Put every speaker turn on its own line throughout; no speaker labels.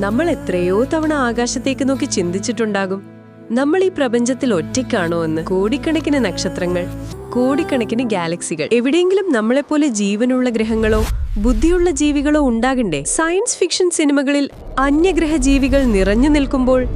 നമ്മൾ എത്രയോ തവണ ആകാശത്തേക്ക് നോക്കി ചിന്തിച്ചിട്ടുണ്ടാകും. നമ്മൾ ഈ പ്രപഞ്ചത്തിൽ ഒറ്റയ്ക്കാണോ എന്ന്. കോടിക്കണക്കിന് നക്ഷത്രങ്ങൾ കോടിക്കണക്കിന് ഗാലക്സികൾ. എവിടെയെങ്കിലും നമ്മളെപ്പോലെ ജീവനുള്ള ഗ്രഹങ്ങളോ ബുദ്ധിയുള്ള ജീവികളോ ഉണ്ടാകണ്ടേ? സയൻസ് ഫിക്ഷൻ സിനിമകളിൽ അന്യഗ്രഹ ജീവികൾ നിറഞ്ഞു നിൽക്കുമ്പോൾ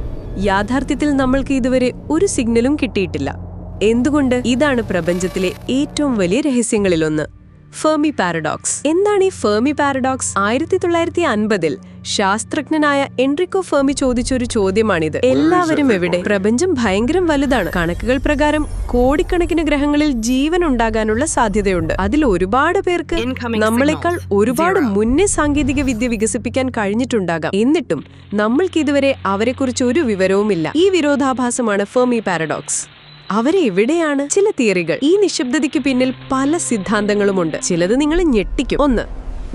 യാഥാർത്ഥ്യത്തിൽ നമ്മൾക്ക് ഇതുവരെ ഒരു സിഗ്നലും കിട്ടിയിട്ടില്ല. എന്തുകൊണ്ട്? ഇതാണ് പ്രപഞ്ചത്തിലെ ഏറ്റവും വലിയ രഹസ്യങ്ങളിലൊന്ന്. Fermi paradox. എന്താണ് ഈ ഫെർമി പാരഡോക്സ്? ആയിരത്തി തൊള്ളായിരത്തി അൻപതിൽ ശാസ്ത്രജ്ഞനായ എൻട്രിക്കോ ഫെർമി ചോദിച്ചൊരു ചോദ്യമാണിത്. എല്ലാവരും എവിടെ? പ്രപഞ്ചം ഭയങ്കരം വലുതാണ്. കണക്കുകൾ പ്രകാരം കോടിക്കണക്കിന് ഗ്രഹങ്ങളിൽ ജീവൻ ഉണ്ടാകാനുള്ള സാധ്യതയുണ്ട്. അതിൽ ഒരുപാട് പേർക്ക് നമ്മളെക്കാൾ ഒരുപാട് മുന്നേ സാങ്കേതിക വിദ്യ വികസിപ്പിക്കാൻ കഴിഞ്ഞിട്ടുണ്ടാകാം. എന്നിട്ടും നമ്മൾക്ക് ഇതുവരെ അവരെക്കുറിച്ച് ഒരു വിവരവുമില്ല. ഈ വിരോധാഭാസമാണ് ഫെർമി പാരഡോക്സ്. അവരെ എവിടെയാണ്? ചില തിയറികൾ. ഈ നിശബ്ദതയ്ക്ക് പിന്നിൽ പല സിദ്ധാന്തങ്ങളുമുണ്ട്. ചിലത് നിങ്ങൾ ഞെട്ടിക്കും. ഒന്ന്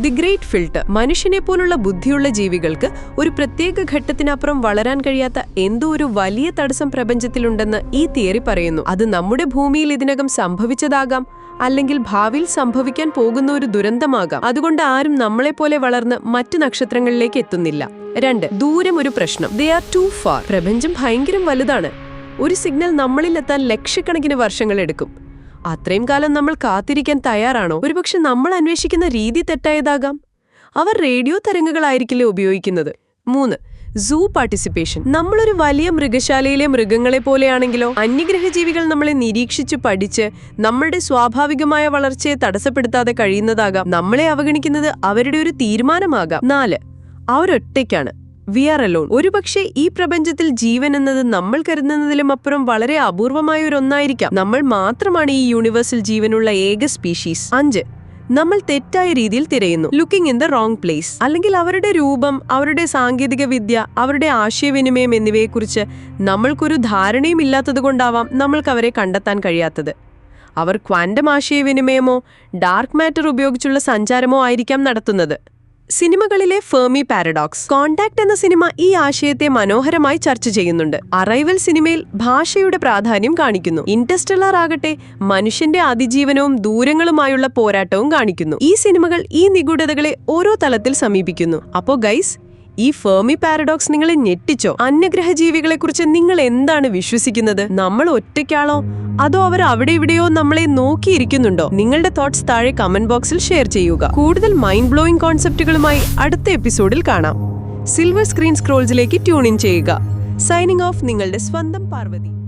ദി ഗ്രേറ്റ് ഫിൽട്ടർ. മനുഷ്യനെ പോലുള്ള ബുദ്ധിയുള്ള ജീവികൾക്ക് ഒരു പ്രത്യേക ഘട്ടത്തിനപ്പുറം വളരാൻ കഴിയാത്ത എന്തോ ഒരു വലിയ തടസ്സം പ്രപഞ്ചത്തിലുണ്ടെന്ന് ഈ തിയറി പറയുന്നു. അത് നമ്മുടെ ഭൂമിയിൽ ഇതിനകം സംഭവിച്ചതാകാം അല്ലെങ്കിൽ ഭാവിയിൽ സംഭവിക്കാൻ പോകുന്ന ഒരു ദുരന്തമാകാം. അതുകൊണ്ട് ആരും നമ്മളെപ്പോലെ വളർന്ന് മറ്റു നക്ഷത്രങ്ങളിലേക്ക് എത്തുന്നില്ല. രണ്ട് ദൂരം ഒരു പ്രശ്നം. ദേ ആർ ടു ഫാർ പ്രപഞ്ചം ഭയങ്കരം വലുതാണ്. ഒരു സിഗ്നൽ നമ്മളിലെത്താൻ ലക്ഷക്കണക്കിന് വർഷങ്ങൾ എടുക്കും. അത്രയും കാലം നമ്മൾ കാത്തിരിക്കാൻ തയ്യാറാണോ? ഒരുപക്ഷെ നമ്മൾ അന്വേഷിക്കുന്ന രീതി തെറ്റായതാകാം. അവർ റേഡിയോ തരംഗങ്ങളായിരിക്കില്ലേ ഉപയോഗിക്കുന്നത്? മൂന്ന് സൂ പാർട്ടിസിപ്പേഷൻ. നമ്മളൊരു വലിയ മൃഗശാലയിലെ മൃഗങ്ങളെ പോലെയാണെങ്കിലോ? അന്യഗ്രഹ ജീവികൾ നമ്മളെ നിരീക്ഷിച്ച് പഠിച്ച് നമ്മളുടെ സ്വാഭാവികമായ വളർച്ചയെ തടസ്സപ്പെടുത്താതെ കഴിയുന്നതാകാം. നമ്മളെ അവഗണിക്കുന്നത് അവരുടെ ഒരു തീരുമാനമാകാം. നാല് അവരൊറ്റയ്ക്കാണ് വി ആർ അലോൺ. ഒരുപക്ഷെ ഈ പ്രപഞ്ചത്തിൽ ജീവൻ എന്നത് നമ്മൾ കരുതുന്നതിലും അപ്പുറം വളരെ അപൂർവമായ ഒരു ഒന്നായിരിക്കാം നമ്മൾ മാത്രമാണ് ഈ യൂണിവേഴ്സിൽ ജീവനുള്ള ഏക സ്പീഷീസ്. അഞ്ച്. നമ്മൾ തെറ്റായ രീതിയിൽ തിരയുന്നു. Looking in the wrong place അല്ലെങ്കിൽ അവരുടെ രൂപം അവരുടെ സാങ്കേതിക വിദ്യ അവരുടെ ആശയവിനിമയം എന്നിവയെക്കുറിച്ച് നമ്മൾക്കൊരു ധാരണയും ഇല്ലാത്തതുകൊണ്ടാവാം നമ്മൾക്ക് അവരെ കണ്ടെത്താൻ കഴിയാത്തത്. അവർ ക്വാണ്ടം ആശയവിനിമയമോ ഡാർക്ക് മാറ്റർ ഉപയോഗിച്ചുള്ള സഞ്ചാരമോ ആയിരിക്കാം നടത്തുന്നത്. സിനിമകളിലെ ഫെർമി പാരഡോക്സ്. കോണ്ടാക്ട് എന്ന സിനിമ ഈ ആശയത്തെ മനോഹരമായി ചർച്ച ചെയ്യുന്നുണ്ട്. അറൈവൽ സിനിമയിൽ ഭാഷയുടെ പ്രാധാന്യം കാണിക്കുന്നു. ഇന്റർസ്റ്റെല്ലാർ ആകട്ടെ മനുഷ്യന്റെ അതിജീവനവും ദൂരങ്ങളുമായുള്ള പോരാട്ടവും കാണിക്കുന്നു. ഈ സിനിമകൾ ഈ നിഗൂഢതകളെ ഓരോ തലത്തിൽ സമീപിക്കുന്നു. അപ്പോ ഗൈസ് ഈ ഫെർമി പാരഡോക്സ് നിങ്ങളെ ഞെട്ടിച്ചോ? അന്യഗ്രഹ ജീവികളെ കുറിച്ച് നിങ്ങൾ എന്താണ് വിശ്വസിക്കുന്നത്? നമ്മൾ ഒറ്റയ്ക്കാണോ? അതോ അവർ അവിടെ ഇവിടെയോ നമ്മളെ നോക്കിയിരിക്കുന്നുണ്ടോ? നിങ്ങളുടെ തോട്ട്സ് താഴെ കമന്റ് ബോക്സിൽ ഷെയർ ചെയ്യുക. കൂടുതൽ മൈൻഡ് ബ്ലോയിങ് കോൺസെപ്റ്റുകളുമായി അടുത്ത എപ്പിസോഡിൽ കാണാം. സിൽവർ സ്ക്രീൻ സ്ക്രോൾസിലേക്ക് ട്യൂൺ ഇൻ ചെയ്യുക. സൈനിങ് ഓഫ് നിങ്ങളുടെ സ്വന്തം പാർവതി.